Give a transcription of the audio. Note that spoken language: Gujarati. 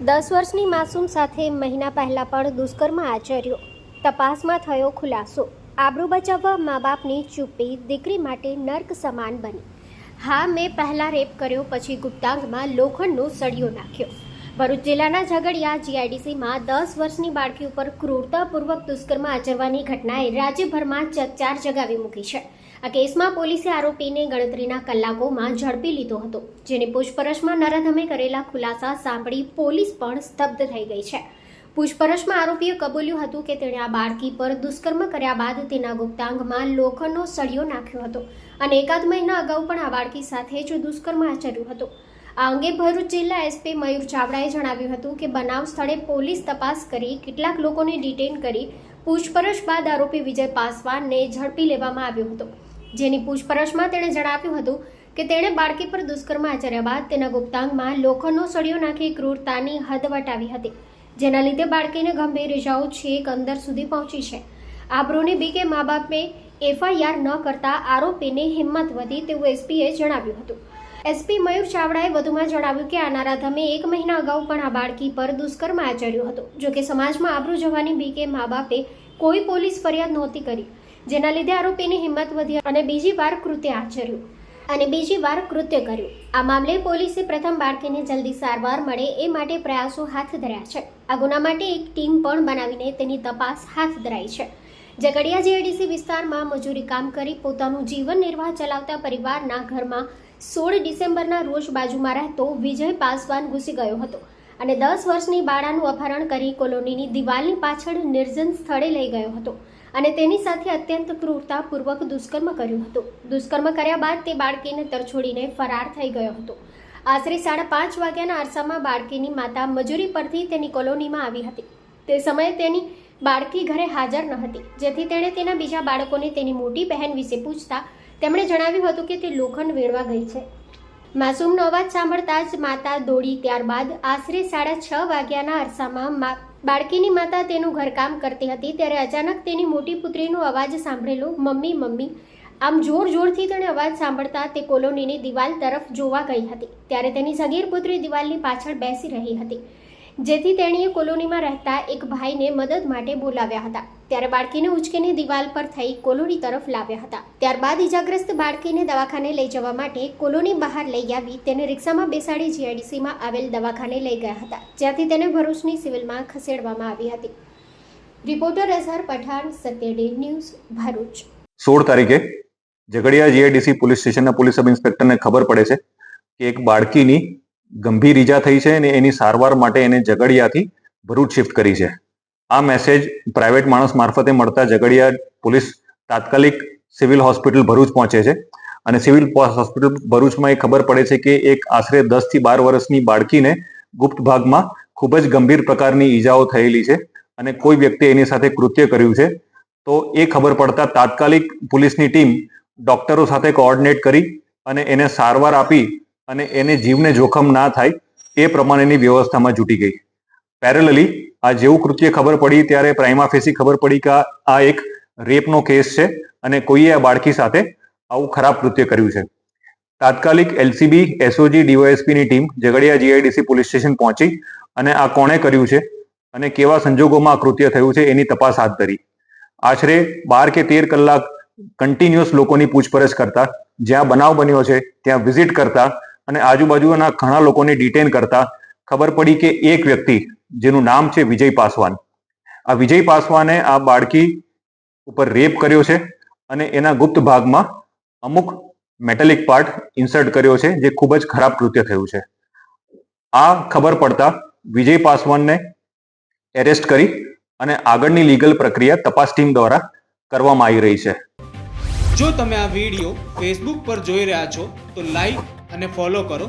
દસ વર્ષની માસૂમ સાથે મહિના પહેલાં પણ દુષ્કર્મ આચર્યો. તપાસમાં થયો ખુલાસો. આબરૂ બચાવવા મા બાપની ચૂપી દીકરી માટે નર્ક સમાન બની. હા, મેં પહેલાં રેપ કર્યો, પછી ગુપ્તાંગમાં લોખંડનો સળિયો નાખ્યો. ભરૂચ જિલ્લાના ઝઘડિયા જીઆઈડીસીમાં દસ વર્ષની બાળકી ઉપર ક્રૂરતાપૂર્વક દુષ્કર્મ આચરવાની ઘટનાએ રાજ્યભરમાં ચકચાર જગાવી મૂકી છે. આ કેસમાં પોલીસે આરોપીને ગણતરીના કલાકોમાં ઝડપી લીધો હતો, જેની પૂછપરછમાં નરાધમે કરેલા ખુલાસા સાંભળી પોલીસ પણ સ્તબ્ધ થઈ ગઈ છે. પૂછપરછમાં આરોપીએ કબૂલ્યું હતું કે તેણે આ બાળકી પર દુષ્કર્મ કર્યા બાદ તેના ગુપ્તાંગમાં લોખંડનો સળિયો નાખ્યો હતો અને એકાદ મહિના અગાઉ પણ આ બાળકી સાથે જ દુષ્કર્મ આચર્યું હતું. આ અંગે ભરૂચ જિલ્લા એસપી મયુર ચાવડાએ જણાવ્યું હતું કે બનાવ સ્થળે પોલીસ તપાસ કરી કેટલાક લોકોને ડિટેન કરી પૂછપરછ બાદ આરોપી વિજય પાસવાનને ઝડપી લેવામાં આવ્યો હતો. જેની પૂછપરછમાં તેણે જણાવ્યું હતું કે તેણે બાળકી પર દુષ્કર્મ આચર્યા બાદ તેના ગુપ્તાંગમાં લોખંડનો સળિયો નાખી ક્રૂરતાની હદ વટાવી હતી, જેના લીધે બાળકીને ગંભીર ઇજાઓ છેક અંદર સુધી પહોંચી છે. આબરૂની બીકે મા બાપે એફઆઈઆર ન કરતા આરોપીને હિંમત વધી તેવું એસપીએ જણાવ્યું હતું. એસપી મયુર ચાવડાએ વધુમાં જણાવ્યું કે આનારાધમે નરાધમે એક મહિના અગાઉ પણ આ બાળકી પર દુષ્કર્મ આચર્યું હતું, જોકે સમાજમાં આબરૂ જવાની બીકે મા બાપે કોઈ પોલીસ ફરિયાદ નહોતી કરી. જેના લીધે આરોપીની હિંમત વધી અને બીજી વાર કૃત્ય આચર્યું અને બીજી વાર કૃત્ય કર્યું. આ મામલે પોલીસે પ્રથમ બાળકીને જલ્દી સારવાર મળે એ માટે પ્રયાસો હાથ ધર્યા છે. આ ગુના માટે એક ટીમ પણ બનાવીને તેની તપાસ હાથ ધરાઈ છે. ઝઘડિયા જીઆઈડીસી વિસ્તારમાં મજૂરી કામ કરી પોતાનું જીવન નિર્વાહ ચલાવતા પરિવારના ઘરમાં સોળ ડિસેમ્બરના રોજ બાજુમાં રહેતો વિજય પાસવાન ઘૂસી ગયો હતો અને દસ વર્ષની બાળાનું અપહરણ કરી કોલોનીની દિવાલની પાછળ નિર્જન સ્થળે લઈ ગયો હતો. અને તેની સાથે અત્યંત ક્રૂરતાપૂર્વક દુષ્કર્મ કર્યું હતું. દુષ્કર્મ કર્યા બાદ તે બાળકીને તરછોડીને ફરાર થઈ ગયો હતો. આશરે સાડા પાંચ વાગ્યાના અરસામાં બાળકીની માતા મજૂરી પરથી તેની કોલોનીમાં આવી હતી. તે સમયે તેની બાળકી ઘરે હાજર ન હતી. જેથી તેણે તેના બીજા બાળકોને તેની મોટી બહેન વિશે પૂછતા તેમણે જણાવ્યું હતું કે તે લોખંડ વીણવા ગઈ છે. માસૂમનો અવાજ સાંભળતા જ માતા દોડી ત્યારબાદ આશરે સાડા છ વાગ્યાના અરસામાં બાળકીની માતા તેનું ઘરકામ કરતી હતી ત્યારે અચાનક તેની મોટી પુત્રીનો અવાજ સાંભળેલો, મમ્મી મમ્મી. આમ જોર જોરથી તેણે અવાજ સાંભળતા તે કોલોનીની દિવાલ તરફ જોવા ગઈ હતી. ત્યારે તેની સગીર પુત્રી દિવાલની પાછળ બેસી રહી હતી, જેથી તેણીએ કોલોનીમાં રહેતા એક ભાઈને મદદ માટે બોલાવ્યા હતા. ત્યારે બાળકીને ઉચકીને દિવાલ પર થઈ કોલોની તરફ લાવ્યા હતા. ત્યારબાદ ઇજાગ્રસ્ત બાળકીને દવાખાને લઈ જવા માટે કોલોની બહાર લઈ આવી તેને રિક્ષામાં બેસાડી જીઆઈડીસીમાં આવેલ દવાખાને લઈ ગયા હતા, જ્યાંથી તેને ભરૂચની સિવિલમાં ખસેડવામાં આવી હતી. Reporter Azhar Pathan, Satyaday news, Bharuch. સોળ તારીખે ઝઘડિયા જીઆઈડીસી પોલીસ સ્ટેશનના પોલીસ સબ ઇન્સ્પેક્ટરને ખબર પડે છે કે એક બાળકીની ગંભીર ઈજા થઈ છે અને એની સારવાર માટે એને ઝઘડિયાથી ભરૂચ શિફ્ટ કરી છે. આ મેસેજ પ્રાઇવેટ માણસ મારફતે મળતા ઝઘડિયા પોલીસ તાત્કાલિક સિવિલ હોસ્પિટલ ભરૂચ પહોંચે છે. અને સિવિલ હોસ્પિટલ ભરૂચમાં એ ખબર પડે છે કે એક આશરે દસથી બાર વર્ષની બાળકીને ગુપ્ત ભાગમાં ખૂબ જ ગંભીર પ્રકારની ઈજાઓ થયેલી છે અને કોઈ વ્યક્તિ એની સાથે કૃત્ય કર્યું છે. તો એ ખબર પડતા તાત્કાલિક પોલીસની ટીમ ડોક્ટરો સાથે કોઓર્ડિનેટ કરી અને એને સારવાર આપી અને એને જીવને જોખમ ના થાય એ પ્રમાણેની વ્યવસ્થામાં જૂટી ગઈ. પેરેલલી આ જેવું કૃત્ય ખબર પડી ત્યારે પ્રાઇમા ફેસી ખબર પડી કે આ- એક રેપનો કેસ છે અને કોઈએ આ બાળકી સાથે આવું ખરાબ કૃત્ય કર્યું છે. તાત્કાલિક એલસીબી, એસઓજી ડીવાયએસપી ની team Jhagadia GIDC police station પહોંચી અને આ કોણે કર્યું છે અને કેવા સંજોગોમાં આ કૃત્ય થયું છે એની તપાસ હાથ ધરી. આશરે બાર કે તેર કલાક કન્ટિન્યુઅસ લોકોની પૂછપરછ કરતા, જ્યાં બનાવ બન્યો છે ત્યાં વિઝિટ કરતા અને આજુબાજુના ઘણા લોકોને ડિટેન કરતા ખબર પડી કે એક વ્યક્તિ જેનું નામ છે વિજય પાસવાન. આ વિજય પાસવાને આ બાળકી ઉપર રેપ કર્યો છે અને એના ગુપ્ત ભાગમાં અમુક મેટેલિક પાર્ટ ઇન્સર્ટ કર્યો છે જે ખૂબ જ ખરાબ કૃત્ય થયું છે. આ ખબર પડતા વિજય પાસવાનને એરેસ્ટ કરી અને આગળની લીગલ પ્રક્રિયા તપાસ ટીમ દ્વારા કરવામાં આવી રહી છે. જો તમે આ વીડિયો ફેસબુક પર જોઈ રહ્યા છો તો લાઈક અને ફોલો કરો.